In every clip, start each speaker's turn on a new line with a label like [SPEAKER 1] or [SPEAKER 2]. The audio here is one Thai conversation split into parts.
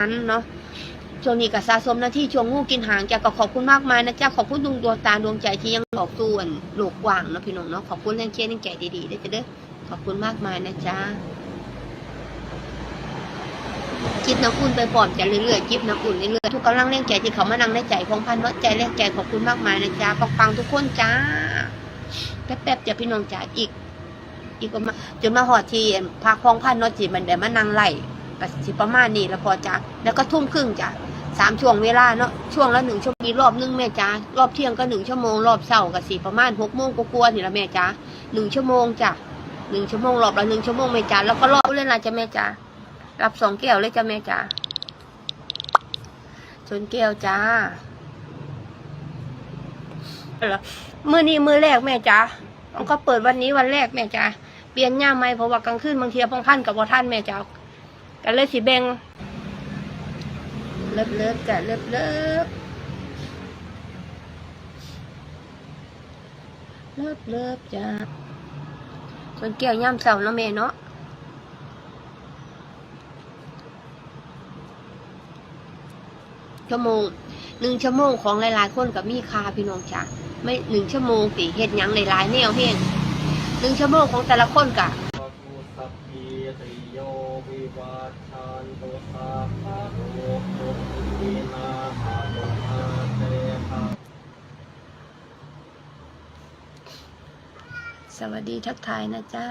[SPEAKER 1] นั้นเนาะช่วงนี้ก็สะสมหน้าที่ช่วงงูกินหางจ้ะก็ขอบคุณมากมายนะจ๊ะขอบคุณดวงดวงตาดวงใจที่ยังออกส่วนโลกกว้างเนาะพี่น้องเนาะขอบคุณแรงเชียร์แรงใจดีๆด้วยจ้ะเด้อขอบคุณมากมายนะจ๊ะจิบน้ำอุ่นไปปลอมจเรื่อยๆจิบน้ำอุ่นเรื่อยๆทุกกำลังแรงใจที่เขามานั่งในใจของพันเนาะใจแรงใจขอบคุณมากมายนะจ๊ะปังๆทุกคนจ้าแป๊บๆจะพี่น้องจ๋าอีก อีกประมาณจนมาหอดทีพักองพันเนาะจีมันได้มานั่งไล่ ก็สิประมาณนี้แล้วพอจ้ะแล้วก็ทุ่มครึ่งจ้ะสามช่วงเวลาเนาะช่วงละหนึ่งชั่วโมงรอบนึงแม่จ้ารอบเที่ยงก็หนึ่งชั่วโมงรอบเช้าก็สี่ประมาณหกโมงกว่าๆนี่ละแม่จ้าหนึ่งชั่วโมงจ้ะหนึ่งชั่วโมงรอบละหนึ่งชั่วโมงแม่จ้าแล้วก็รอบเล่นอะจ้ะแม่จ้ารับสองแก้วเลยจ้ะแม่จ้าชนแก้วจ้าเหรอมือนี้มือแรกแม่จ้ามันก็เปิดวันนี้วันแรกแม่จ้าเปลี่ยนย่าไหมเพราะว่ากลางคืนบางทีพองพันกับว่าท่านแม่จ้า กันเลยสิแบงเลิฟเลิฟกะเลิฟเลิฟเลิฟเลิฟจ้าส่วนแก้วย่ามเสาเนาะแม่เนาะชั่วโมงหนึ่งชั่วโมงของหลายๆคนกับมีคาพี่น้องจ้าไม่หนึ่งชั่วโมงสิเฮ็ดยังหลายๆแนวเฮ็ดหนึ่งชั่วโมงของแต่ละคนกะ
[SPEAKER 2] สวัส
[SPEAKER 1] ดีทักทายนะจ๊ะ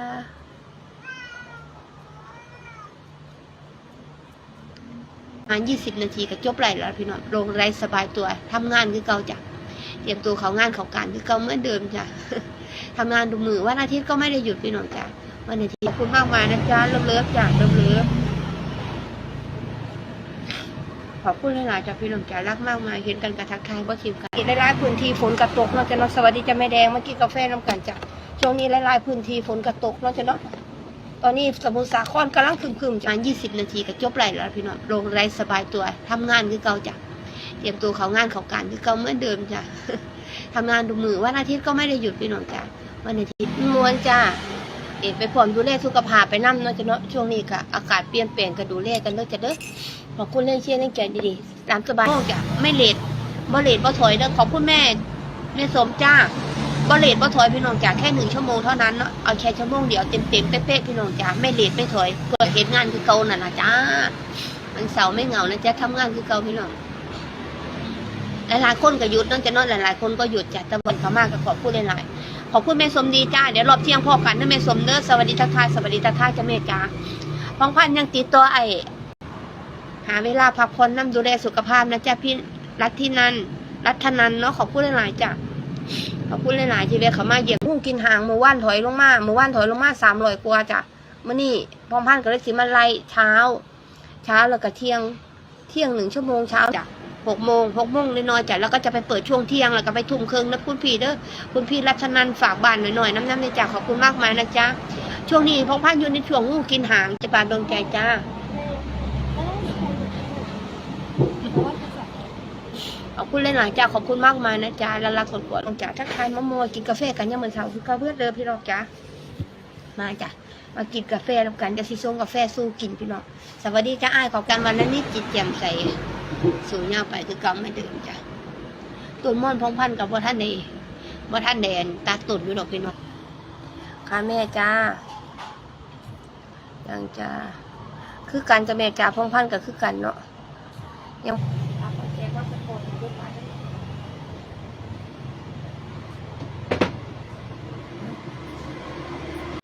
[SPEAKER 1] งานยี่สิบนาทีก็จบไรแล้วพี่น้องลงไรสบายตัวทำงานคือเก่าจ้ะเตรียมตัวเขางานเขาการคือเก่าเหมือนเดิมจ้ะทำงานดูมือวันอาทิตย์ก็ไม่ได้หยุดพี่น้องจ้ะวันอาทิตย์ขอบคุณมากมายนะจ๊ะเลิฟเลิฟจ้ะเลิฟเลิฟขอบคุณหลายๆจ้ะพี่น้องจ้ะรักมากมายเห็นกันกับทักทายบ่ชิมกันหลายๆพื้นที่ฝนกระตกเนาะจะนาะสวัสดีจ้ะแม่แดงเมื่อกี้กาแฟน้ำกันจ้ะ ช่วงนี้หลายๆพื้นที่ฝนกระตกเนาะจ้ะเนาะตอนนี้สมุทรสาครกำลังคึมๆจ้ะ20นาทีก็จบไรแล้วพี่น้องลงไรสบายตัวทำงานคือเก่าจ้ะเตรียมตัวเขางานเขาการคือเก่าเหมือนเดิมจ้ะทำงานดูมือวันอาทิตย์ก็ไม่ได้หยุดพี่น้องจ้ะวันอาทิตย์มวนจ้ะเอกไปพร้อมดูแลสุขภาพไปนั่เนาะจ้ะเนาะช่วงนี้ก็อากาศเปลี่ยนแปลงก็ดูแลกันเด้อจ้ะเด้อขอบคุณเรื่องเชียร์เรื่องใจดีๆตามสบายจ้ะไม่เลทบ่เลทบ่ถอยเด้อขอบคุณแม่แม่สมจ้า บ่เลทบ่ถอยพี่น้องจ๋าแค่หนึ่งชั่วโมงเท่านั้นเนาะเอาแค่ชั่วโมงเดียวเต็มเต็มเป๊ะๆพี่น้องจ๋าไม่เลทไม่ถอยเพื่อเห็นงานคือเก่าน่ะนะจ้ามันเสาร์ไม่เหงานะจ๊ะทำงานคือเก่าพี่น้องหลายๆคนก็หยุดนั่นจะนาะหลายๆคนก็หยุดจ้ะต่บนเขามากก็ขอบคุณหลายๆขอบคุณแม่สมดีจ้าเดี๋ยวรอบเที่ยงพ่อกันนะแม่สมเด้อสวัสดีทักทายสวัสดีทักทายจ้าแม่จ้าพองพันยังติดตัวไอหาเวลาพักผ่อนน้ำดูแลสุขภาพนะจ๊ะพี่รัฐที่นันรัฐนันเนาะขอบคุณหลายๆจ้ะ ขอบคุณหลายๆที่เวะเขามาเหยียบหุ้งกินหางมือว่านถอยลงมามือว่านถอยลงมาสามร้อยกว่าจ้ะมื่อนี่พร้อมพันกับเลยสิมาไล่เช้า เช้าแล้วก็เที่ยง เที่ยงหนึ่งชั่วโมงเช้าจ้ะหกโมงหกโมงน้อยๆจ้ะแล้วก็จะไปเปิดช่วงเที่ยงแล้วก็ไปทุ่มเครึ่องนะคุณพี่เด้อคุณพี่รัชนันฝากบ้านหน่อยๆน้ำน้ำในจ้ะขอบคุณมากมายนะจ๊ะช่วงนี้พร้อมพันอยู่ในช่วงหุ้งกินหางจะบานดวงใจจ้า ขอบคุณหลายจ้าขอบคุณมากมายนะจ๊ะล้วรักกดกดลงจ้าทักทายมะม่วงกินกาแฟกันยังเหมือนสาร์คือกาเพื่อนเดิมพี่น้องจ้ามาจ้ะมากินกาแฟแล้วกันจะสิส่งกาแฟสู้กินพี่น้องสวัสดีจ้าอ้ายขอบกันวันนั้นนี่จิตแจ่มใสสูงยาวไปคือเกำไม่เดิมจ้ะตุนม่อนพองพันกับว่าท่านเดว่าท่านแดนตาตุนอยู่ดอกพี่น้องค่ะแม่จ้ายังจ้าคือกันจะแม่จ้าพองพันกับคือกันเนาะยังเ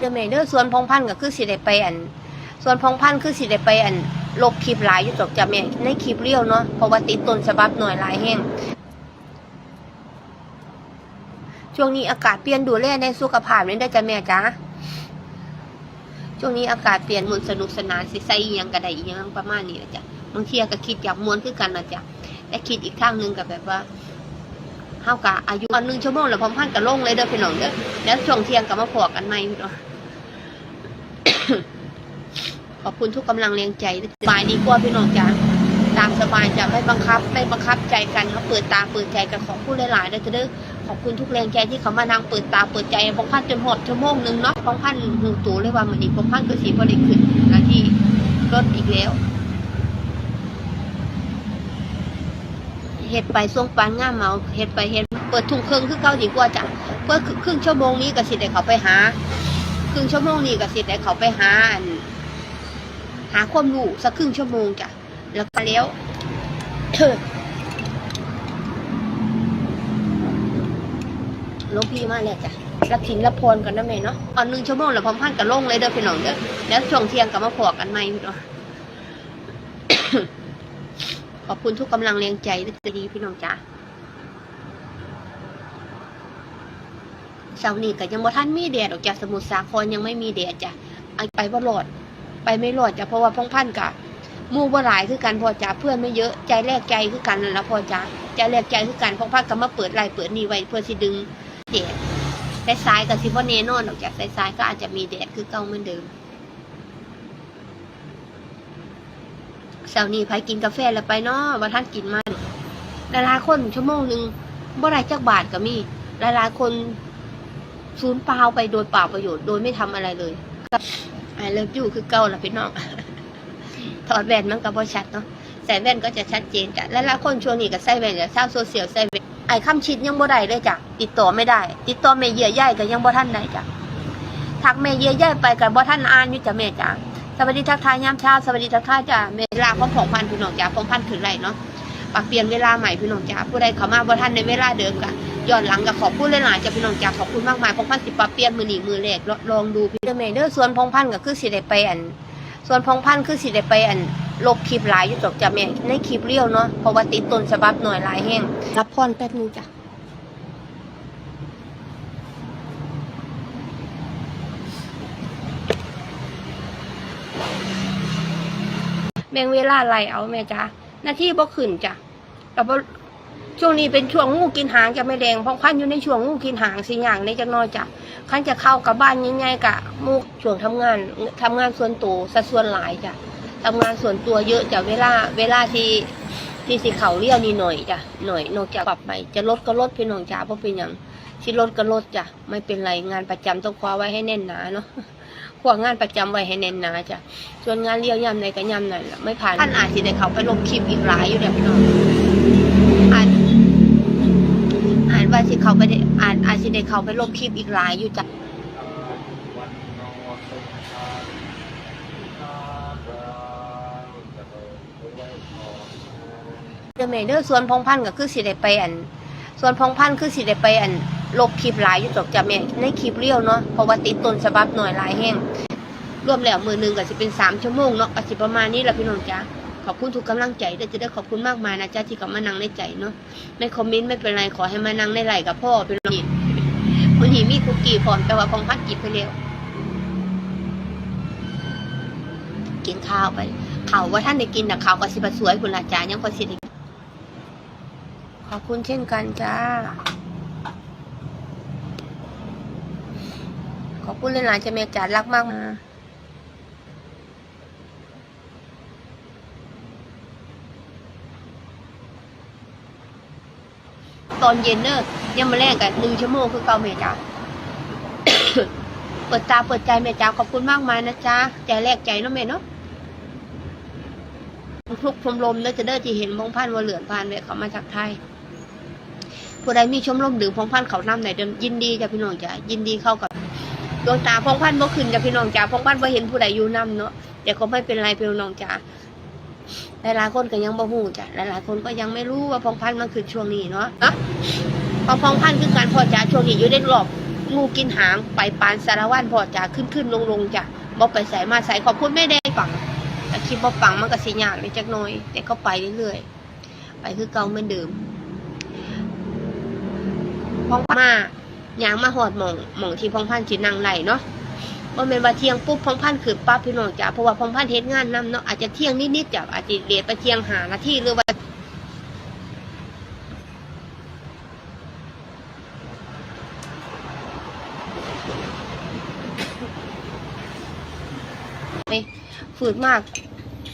[SPEAKER 1] ดอแม่เด้อส่วนพงพันก็คือสิได้ไปอัน ส่วนพงพันธุ์คือสิได้ไปอันลบคลิปหลายอยู่จกจ้ะแม่ในคลิปเรียวเนาะเพราะว่าติดต้นฉบับหน่อยหลายแห้งช่วงนี้อากาศเปลี่ยนดูแลในสุขภาพนี่ได้จ้ะแม่จ้าช่วงนี้อากาศเปลี่ยนมวนสนุกสนานสิใส่ยังก็ไดยังประมาณนี้ละจ้ะบางทีก็คิดอยากมวนคือกันนะจ้ะแต่คิดอีกทางหนึงก็แบบว่าเฮากะอายุอันหนึ่งชั่วโมงแล้วพองพันธุ์ก็ลงเลยเด้อพี่น้องเด้อแล้วช่วงเที่ยงก็มาพอกันใหมพี่น้อง ขอบคุณทุกกำลังแรงใจสบายดีกว่าพี่น้องจ้าตามสบายจะไม่บังคับ ไม่บังคับใจกันเขาเปิดตาเปิดใจกันของผู้หลายๆได้จะเด้อขอบคุณทุกแรงใจที่เขามานั่งเปิดตาเปิดใจบางพันจนหมดชั่วโมงหนึ่งเนาะบางพันหนึ่งตัวเลยว่ามันอีกบางพันก็สีบริขึ้นหนาที่รถอีกแล้วเฮ็ดไปส่วงปานง่ามเมาเฮ็ดไปเฮ็ดเปิดทุ่งครึ่องคือเก่าดีกว่าจ้ะเพื่อครึ่งชั่วโมงนี้ก็สิได้เขาไปหา รึ่งชั่วโมงนี้ก็สิได้เขาไปหาอันหาความรู้สักครึ่งชั่วโมงจ้ะแล้วก็แล้วหลวงพี่มาแล้วจ้ะรับถินรับพรกันนะแม่เนาะเอาหนึ่งชั่วโมงแล้วพร้อมพันกับลงเลยเด้อพี่น้องเด้อแล้วช่วงเที่ยงกับมาพอกันใหม่พี่น้องขอบคุณทุกกำลังแรงใจด้วยจะดีพี่น้องจ้า เสาร์นี้ก็ยังบ่ท่านมีแดดออกจากสมุทรสาครยังไม่มีแดดจ้ะไอ้ไปบ่รอด ไปไม่รอดจ้ะเพราะว่าพงพันกับมู่บ่หลายคือกันพอจ้าเพื่อนไม่เยอะใจแรกใจคือกันนั่นละพอจ้าใจแรกใจคือกันพงพันก็มาเปิดไลน์เปิดนี่ไว้เพื่อสิดึงแดดแต่สายกับสิบ่แน่นอนออกจากสายสายก็อาจจะมีแดดคือเก่าเหมือนเดิมเสาร์นี้ไผกินกาแฟแล้วไปเนาะว่าท่านกินมาหลายๆคนชั่วโมงหนึ่งบ่ได้จักบาทก็มีหลายๆคน สูญเปล่าไปโดยเปล่าประโยชน์โดยไม่ทำอะไรเลยไอเลิฟยูคือเก่าละพี่น้องถอดแว่นมันก็บ่ชัดเนาะใส่แว่นก็จะชัดเจนจ้ะหลายๆคนช่วงนี้ก็ใส่แว่นจะเศร้าโซเชียลใส่แว่นไอ้คำชิดยังบ่ได้เลยจ้ะติดต่อไม่ได้ ติดต่อแม่เยื่อใยก็ยังบ่ทันได้จ้ะทักแม่เยื่อใยไปก็บ่ทันอ่านอยู่จ้ะแม่จ้ะสวัสดีทักทายยามเช้าสวัสดีทักทายจ้าเวลาของผงพันพี่น้องจ้าผงพันธุ์ขึ้นไรเนาะปรับเปลี่ยนเวลาใหม่พี่น้องจ้าผู้ใดเข้ามาบ่ทันในเวลาเดิมกะ ย้อนหลังก็ขอบคุณหลายๆจ้าพี่น้องจ้าขอบคุณมากมายผงพันธุ์สิปรับเปลี่ยนมือหนีมือแรกลลองดูพี่เดอร์เมเดอร์ส่วนผงพันธุ์ก็คือสิได้ไปอัน ส่วนผงพันธุ์คือสิได้ไปอันลบคลิปหลายอยู่จอกจ้าแม่ในคลิปเรียวเนาะเพราะว่าติดต้นฉบับหน่อยหลายแห้งรับพรแป๊บนึงจ้ะแบ่งเวลาไล่เอาแม่จ้าหน้าที่บ่ขึ้นจ้ะแต่ว่า ช่วงนี้เป็นช่วงงูกินหางจะไม่แดงเพราะขั้นอยู่ในช่วงงูกินหางสิอย่างในจักหน้อยจ้ะขั้นจะเข้ากับบ้านง่ายๆกะมูกช่วงทำงานทำงานส่วนตัวสัดส่วนหลายจ้ะทำงานส่วนตัวเยอะจ้ะเวลาเวลาที่ที่สิเขาเลี้ยวนี่หน่อยจ้ะหน่อยนอกจากปรับไปจะลดก็ลดพี่น้องจ้าเพราะเป็นอย่างที่ลดก็ลดจ้ะไม่เป็นไรงานประจำต้องคว้าไว้ให้แน่นหนาเนาะขวางงานประจำไว้ให้แน่นหนาจ้ะส่วนงานเลี้ยวยำในก็ยำนั่นแหละไม่ผ่านท่านอาจสิได้เขาไปลงคลิปอีกหลายอยู่เดี๋ยวพี่น้อง เขาไปได้อ่านอาจสิได้เขาไปลงคลิปอีกหลายอยู่จ้ะ
[SPEAKER 2] วังเด
[SPEAKER 1] เมเดอร์ส่วนพงพันธ์ก็คือสิได้ไปอันส่วนพงพันธ์คือสิได้ไปอันลบคลิปหลายอยู่จอกจ้ะแม่ในคลิปเรียวเนาะเพราะว่าติดต้นฉบับหน่อยหลายแห้งรวมแล้วมือหนึ่งก็สิเป็นสามชั่วโมงเนาะก็สิประมาณนี้แหละพี่น้องจ้ะ ขอบคุณทุกกำลังใจเด้จะได้ขอบคุณมากมายนะจ๊ะที่กับมานั่งในใจเนาะในคอมเมนต์ไม่เป็นไรขอให้มานั่งในไหลกับพ่อเป็นนี่วันนี้มีคุกกี้พร้อมแต่ว่าพงพันธุ์กินไปแล้วกินข้าวไปข้าวว่าท่านได้กินแต่ข้าวก็สิบสวยคุณอาจารย์ยังพอสิได้ขอบคุณเช่นกันจ้า ขอบคุณหลายๆจะเมจารักมากมา ตอนเย็นเนอะยังมาแลกกันหนึ่งชั่วโมงคือเก่าเมจ้าเปิดตาเปิดใจเมจ้าขอบคุณมากมายนะจ๊ะใจแรกใจเนาะเมเนาะทุกชมรมเด้อจะเด้อที่เห็นพงพันธุ์วเหลือนพานเวเขามาจากไทยผู้ใดมีชมรมดื่มพงพันธ์เขานำไหนเดิมยินดีจ้ะพี่น้องจ้ะยินดีเข้ากับดวงตาพงพันธุ์บ่ขึ้นจ้ะพี่น้องจ้ะพงพันธุ์บ่เห็นผู้ใดอยู่นำเนาะแต่ก็ไม่เป็นไรพี่น้องจ้ะ หลายๆคนก็ยังบ่ฮู้จ้ะหลายๆคนก็ยังไม่รู้ว่าพองพันธุ์มันคือช่วงนี้เนาะนะพอพงพันธุ์คือการพอจ้าช่วงนี้อยู่ในรอบงูกินหางไปปานสารวัตรพอจ้าขึ้นขึ้นลงลงจ้ะบ่ไปใส่มาใส่ขอบคุณแม่แดงปังแต่คลิปบ่ปังมันก็สิยากนิดจักหน่อย แต่ก็ไปเรื่อยๆไปคือเก่าเหมือนเดิมพองมายางมาหอดหมองหมองที่พองพันธุ์สินั่งไหลเนาะ ว่าเป็นว่าเที่ยงปุ๊บพองพันธุ์คือปั๊บพี่น้องจ้ะเพราะว่าพองพันเฮ็ดงานนํเนาะอาจจะเที่ยงนิดๆจ้ะอาจจะเลียไปเที่ยงหานาทีหรือว่าไม่ฝืดมาก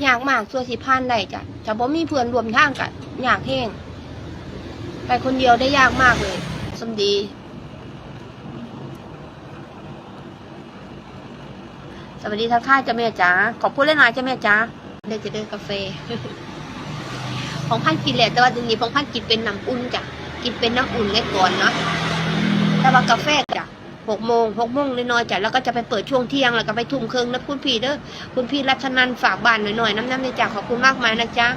[SPEAKER 1] ยากมากส่วนสิพันได้จ้ะจะบ่มีเพื่อนรวมทางกันยากแห้งไปคนเดียวได้ยากมากเลยสมดี สวัสดีทักทายเจ้าแม่จ๋าขอพูดเล่นหน่อยจ้าแม่จ๋าได้จะเดินกาแฟของพันกินแหละแต่ว่าเดี๋ยวนี้ของพันกินเป็นน้ำอุ่นจ้ะกินเป็นน้ำอุ่นไว้ก่อนเนาะแต่ว่ากาแฟจ้ะหกโมงหกโมงน้อยๆจ้ะแล้วก็จะไปเปิดช่วงเที่ยงแล้วก็ไปทุ่มเครื่องนะคุณพี่เด้อคุณพี่รัชนันฝากบ้านหน่อยๆน้ำน้ำในจ้ะขอบคุณมากมายนะจ๊ะ